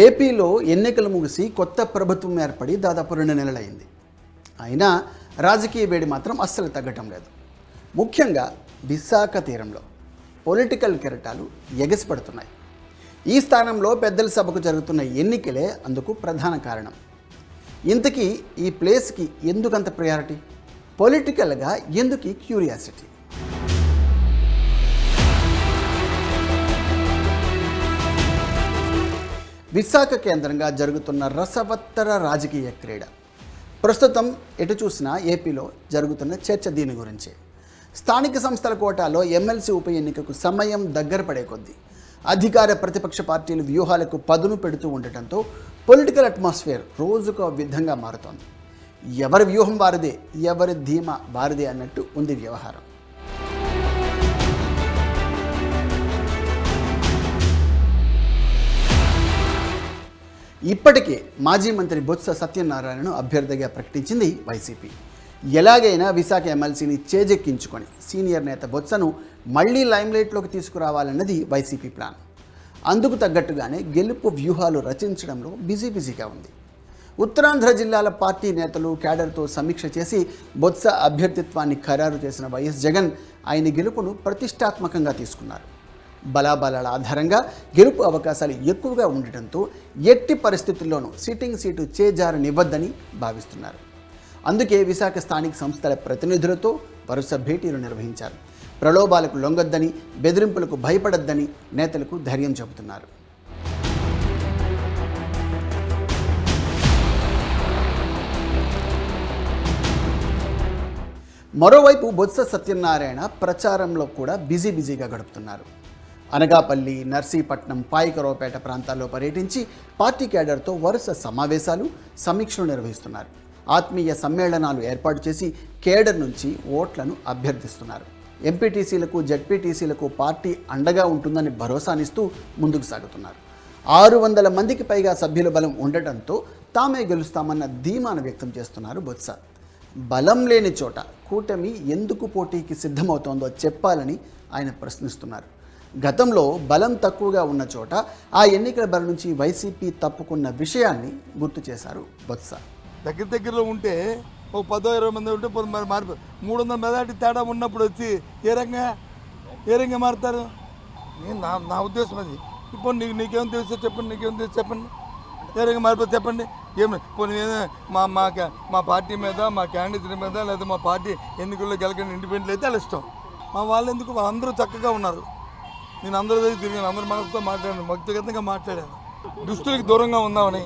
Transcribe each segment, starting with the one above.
ఏపీలో ఎన్నికలు ముగిసి కొత్త ప్రభుత్వం ఏర్పడి దాదాపు రెండు నెలలైంది. అయినా రాజకీయ వేడి మాత్రం అస్సలు తగ్గటం లేదు. ముఖ్యంగా విశాఖ తీరంలో పొలిటికల్ కెరటాలు ఎగసిపడుతున్నాయి. ఈ స్థానంలో పెద్దల సభకు జరుగుతున్న ఎన్నికలే అందుకు ప్రధాన కారణం. ఇంతకీ ఈ ప్లేస్కి ఎందుకంత ప్రయారిటీ పొలిటికల్గా ఎందుకు క్యూరియాసిటీ విశాఖ కేంద్రంగా జరుగుతున్న రసవత్తర రాజకీయ క్రీడ. ప్రస్తుతం ఎటు చూసినా ఏపీలో జరుగుతున్న చర్చ దీని గురించే. స్థానిక సంస్థల కోటాలో ఎమ్మెల్సీ ఉప ఎన్నికకు సమయం దగ్గర పడే కొద్దీ అధికార ప్రతిపక్ష పార్టీలు వ్యూహాలకు పదును పెడుతూ ఉండటంతో పొలిటికల్ అట్మాస్ఫియర్ రోజుకో విధంగా మారుతోంది. ఎవరి వ్యూహం వారిదే ఎవరి ధీమా వారిదే అన్నట్టు ఉంది వ్యవహారం. ఇప్పటికే మాజీ మంత్రి బొత్స సత్యనారాయణను అభ్యర్థిగా ప్రకటించింది వైసీపీ. ఎలాగైనా విశాఖ ఎమ్మెల్సీని చేజెక్కించుకొని సీనియర్ నేత బొత్సను మళ్ళీ లైమ్లైట్లోకి తీసుకురావాలన్నది వైసీపీ ప్లాన్. అందుకు తగ్గట్టుగానే గెలుపు వ్యూహాలు రచించడంలో బిజీ బిజీగా ఉంది. ఉత్తరాంధ్ర జిల్లాల పార్టీ నేతలు క్యాడర్తో సమీక్ష చేసి బొత్స అభ్యర్థిత్వాన్ని ఖరారు చేసిన వైఎస్ జగన్ ఆయన గెలుపును ప్రతిష్టాత్మకంగా తీసుకున్నారు. బలాబలాల ఆధారంగా గెలుపు అవకాశాలు ఎక్కువగా ఉండటంతో ఎట్టి పరిస్థితుల్లోనూ సిట్టింగ్ సీటు చేజారనివ్వద్దని భావిస్తున్నారు. అందుకే విశాఖ స్థానిక సంస్థల ప్రతినిధులతో వరుస భేటీలు నిర్వహించారు. ప్రలోభాలకు లొంగొద్దని బెదిరింపులకు భయపడొద్దని నేతలకు ధైర్యం చెబుతున్నారు. మరోవైపు బొత్స సత్యనారాయణ ప్రచారంలో కూడా బిజీ బిజీగా గడుపుతున్నారు. అనగాపల్లి నర్సీపట్నం పాయికరావుపేట ప్రాంతాల్లో పర్యటించి పార్టీ క్యాడర్తో వరుస సమావేశాలు సమీక్షలు నిర్వహిస్తున్నారు. ఆత్మీయ సమ్మేళనాలు ఏర్పాటు చేసి కేడర్ నుంచి ఓట్లను అభ్యర్థిస్తున్నారు. ఎంపీటీసీలకు జడ్పీటీసీలకు పార్టీ అండగా ఉంటుందని భరోసానిస్తూ ముందుకు సాగుతున్నారు. ఆరు వందల మందికి పైగా సభ్యుల బలం ఉండటంతో తామే గెలుస్తామన్న ధీమాను వ్యక్తం చేస్తున్నారు బొత్స. బలం లేని చోట కూటమి ఎందుకు పోటీకి సిద్ధమవుతోందో చెప్పాలని ఆయన ప్రశ్నిస్తున్నారు. గతంలో బలం తక్కువగా ఉన్న చోట ఆ ఎన్నికల బరి నుంచి వైసీపీ తప్పుకున్న విషయాన్ని గుర్తు చేశారు బొత్స. దగ్గర దగ్గరలో ఉంటే ఒక పదో ఇరవై మంది ఉంటే పది మరి మారిపో మూడు వందల మెజార్టీ తేడా ఉన్నప్పుడు వచ్చి ఏ రంగా ఏ రంగా మారుతారు? నేను నా నా ఉద్దేశం అది. ఇప్పుడు నీకు నీకేం తెలుసో చెప్పండి నీకేం తెలుసు చెప్పండి. ఏ రంగా మారిపోతే చెప్పండి. ఏమి పోనీ మా మా క్యా- మా పార్టీ మీద మా క్యాండిడేట్ మీద లేదా మా పార్టీ ఎన్నికల్లో గెలకని ఇండిపెండెంట్ అయితే వాళ్ళ ఇష్టం. మా వాళ్ళు ఎందుకు? అందరూ చక్కగా ఉన్నారు. నేను అందరి దగ్గర తిరిగాను. అందరి మనసుతో మాట్లాడాను. వ్యక్తిగతంగా మాట్లాడాను. దుస్తులకి దూరంగా ఉందామని.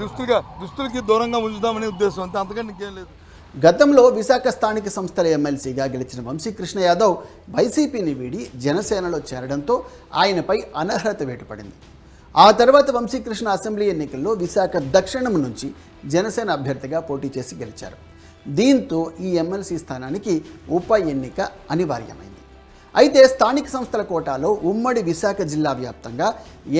దుస్తులుగా దుస్తులకి దూరంగా ఉంచుదామనే ఉద్దేశం. అంతే అంతకంటే ఇంకేం లేదు. గతంలో విశాఖ స్థానిక సంస్థల ఎమ్మెల్సీగా గెలిచిన వంశీకృష్ణ యాదవ్ వైసీపీని వీడి జనసేనలో చేరడంతో ఆయనపై అనర్హత వేటుపడింది. ఆ తర్వాత వంశీకృష్ణ అసెంబ్లీ ఎన్నికల్లో విశాఖ దక్షిణం నుంచి జనసేన అభ్యర్థిగా పోటీ చేసి గెలిచారు. దీంతో ఈ ఎమ్మెల్సీ స్థానానికి ఉప ఎన్నిక అనివార్యమైంది. అయితే స్థానిక సంస్థల కోటాలో ఉమ్మడి విశాఖ జిల్లా వ్యాప్తంగా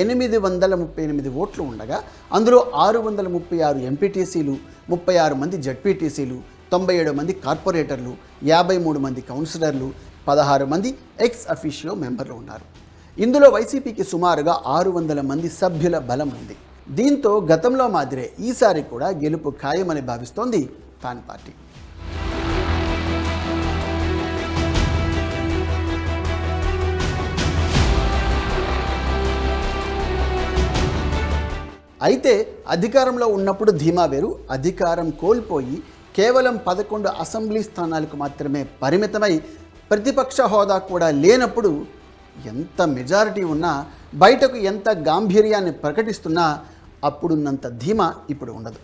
ఎనిమిది వందల ముప్పై ఎనిమిది ఓట్లు ఉండగా అందులో ఆరు వందల ముప్పై ఆరు ఎంపీటీసీలు ముప్పై ఆరు మంది జడ్పీటీసీలు తొంభై ఏడు మంది కార్పొరేటర్లు యాభై మూడు మంది కౌన్సిలర్లు పదహారు మంది ఎక్స్ అఫీషియో మెంబర్లు ఉన్నారు. ఇందులో వైసీపీకి సుమారుగా ఆరు వందల మంది సభ్యుల బలం ఉంది. దీంతో గతంలో మాదిరే ఈసారి కూడా గెలుపు ఖాయమని భావిస్తోంది ఫ్యాన్ పార్టీ. అయితే అధికారంలో ఉన్నప్పుడు ధీమా వేరు. అధికారం కోల్పోయి కేవలం పదకొండు అసెంబ్లీ స్థానాలకు మాత్రమే పరిమితమై ప్రతిపక్ష హోదా కూడా లేనప్పుడు ఎంత మెజారిటీ ఉన్నా బయటకు ఎంత గాంభీర్యాన్ని ప్రకటిస్తున్నా అప్పుడున్నంత ధీమా ఇప్పుడు ఉండదు.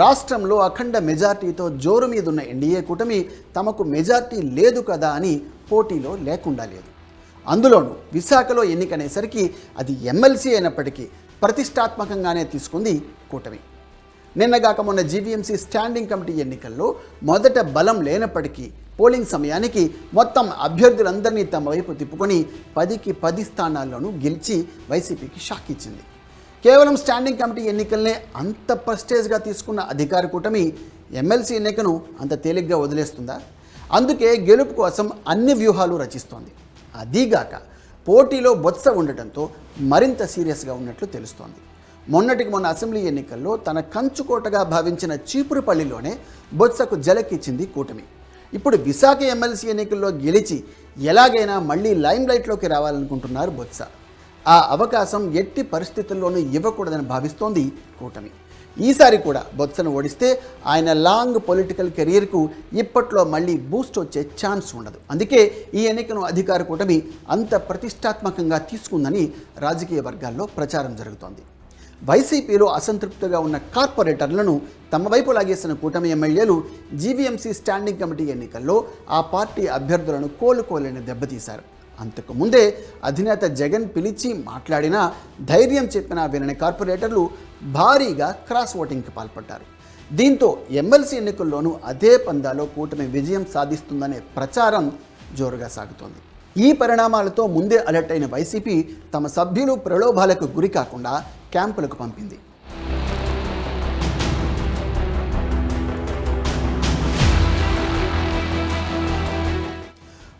రాష్ట్రంలో అఖండ మెజార్టీతో జోరు మీదున్న ఎన్డీఏ కూటమి తమకు మెజార్టీ లేదు కదా అని పోటీలో లేకుండా లేదు. అందులోనూ విశాఖలో ఎన్నికనేసరికి అది ఎమ్మెల్సీ అయినప్పటికీ ప్రతిష్టాత్మకంగానే తీసుకుంది కూటమి. నిన్నగాక మొన్న జీవీఎంసీ స్టాండింగ్ కమిటీ ఎన్నికల్లో మొదట బలం లేనప్పటికీ పోలింగ్ సమయానికి మొత్తం అభ్యర్థులందరినీ తమ వైపు తిప్పుకొని పదికి పది స్థానాల్లోనూ గెలిచి వైసీపీకి షాక్ ఇచ్చింది. కేవలం స్టాండింగ్ కమిటీ ఎన్నికల్నే అంత ప్రెస్టేజ్గా తీసుకున్న అధికార కూటమి ఎమ్మెల్సీ ఎన్నికను అంత తేలిగ్గా వదిలేస్తుందా? అందుకే గెలుపు కోసం అన్ని వ్యూహాలు రచిస్తోంది. అదీగాక పోటీలో బొత్స ఉండటంతో మరింత సీరియస్గా ఉన్నట్లు తెలుస్తోంది. మొన్నటికి మొన్న అసెంబ్లీ ఎన్నికల్లో తన కంచుకోటగా భావించిన చీపురుపల్లిలోనే బొత్సకు జలకిచ్చింది కూటమి. ఇప్పుడు విశాఖ ఎమ్మెల్సీ ఎన్నికల్లో గెలిచి ఎలాగైనా మళ్ళీ లైమ్ లైట్లోకి రావాలనుకుంటున్నారు బొత్స. ఆ అవకాశం ఎట్టి పరిస్థితుల్లోనూ ఇవ్వకూడదని భావిస్తోంది కూటమి. ఈసారి కూడా బొత్సను ఓడిస్తే ఆయన లాంగ్ పొలిటికల్ కెరీర్కు ఇప్పట్లో మళ్ళీ బూస్ట్ వచ్చే ఛాన్స్ ఉండదు. అందుకే ఈ ఎన్నికను అధికార కూటమి అంత ప్రతిష్టాత్మకంగా తీసుకుందని రాజకీయ వర్గాల్లో ప్రచారం జరుగుతోంది. వైసీపీలో అసంతృప్తిగా ఉన్న కార్పొరేటర్లను తమ వైపు లాగేసిన కూటమి ఎమ్మెల్యేలు జీవీఎంసీ స్టాండింగ్ కమిటీ ఎన్నికల్లో ఆ పార్టీ అభ్యర్థులను కోలుకోలేని దెబ్బతీశారు. అంతకుముందే అధినేత జగన్ పిలిచి మాట్లాడినా ధైర్యం చెప్పినా వినని కార్పొరేటర్లు భారీగా క్రాస్ ఓటింగ్కి పాల్పడ్డారు. దీంతో ఎమ్మెల్సీ ఎన్నికల్లోనూ అదే పందాలో కూటమి విజయం సాధిస్తుందనే ప్రచారం జోరుగా సాగుతోంది. ఈ పరిణామాలతో ముందే అలర్ట్ అయిన వైసీపీ తమ సభ్యులు ప్రలోభాలకు గురి కాకుండా క్యాంపులకు పంపింది.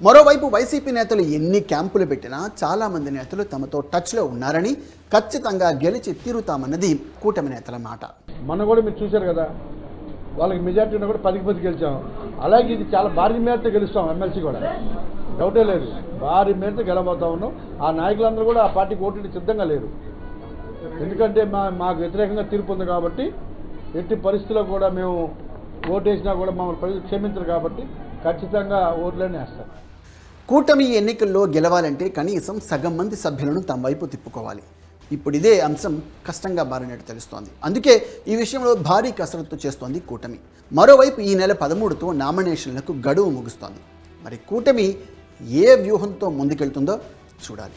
మరోవైపు వైసీపీ నేతలు ఎన్ని క్యాంపులు పెట్టినా చాలామంది నేతలు తమతో టచ్లో ఉన్నారని ఖచ్చితంగా గెలిచి తీరుతామన్నది కూటమి నేతల మాట. మొన్న కూడా మీరు చూశారు కదా వాళ్ళకి మెజార్టీ ఉన్నా కూడా పదికి పది గెలిచాం. అలాగే ఇది చాలా భారీ మేరతో గెలుస్తాం ఎమ్మెల్సీ కూడా. డౌటే లేదు. భారీ మేరతో గెలబోతా ఉన్నాం. ఆ నాయకులందరూ కూడా ఆ పార్టీకి ఓటు సిద్ధంగా లేరు. ఎందుకంటే మా మాకు వ్యతిరేకంగా తీర్పు ఉంది కాబట్టి ఎట్టి పరిస్థితుల్లో కూడా మేము ఓటేసినా కూడా మమ్మల్ని ప్రజలు క్షమించరు కాబట్టి ఖచ్చితంగా ఓట్లనే వేస్తాం కూటమి ఎన్నికల్లో గెలవాలంటే కనీసం సగం మంది సభ్యులను తమ వైపు తిప్పుకోవాలి. ఇప్పుడు ఇదే అంశం కష్టంగా మారినట్టు తెలుస్తోంది. అందుకే ఈ విషయంలో భారీ కసరత్తు చేస్తోంది కూటమి. మరోవైపు ఈ నెల పదమూడుతో నామినేషన్లకు గడువు ముగుస్తోంది. మరి కూటమి ఏ వ్యూహంతో ముందుకెళ్తుందో చూడాలి.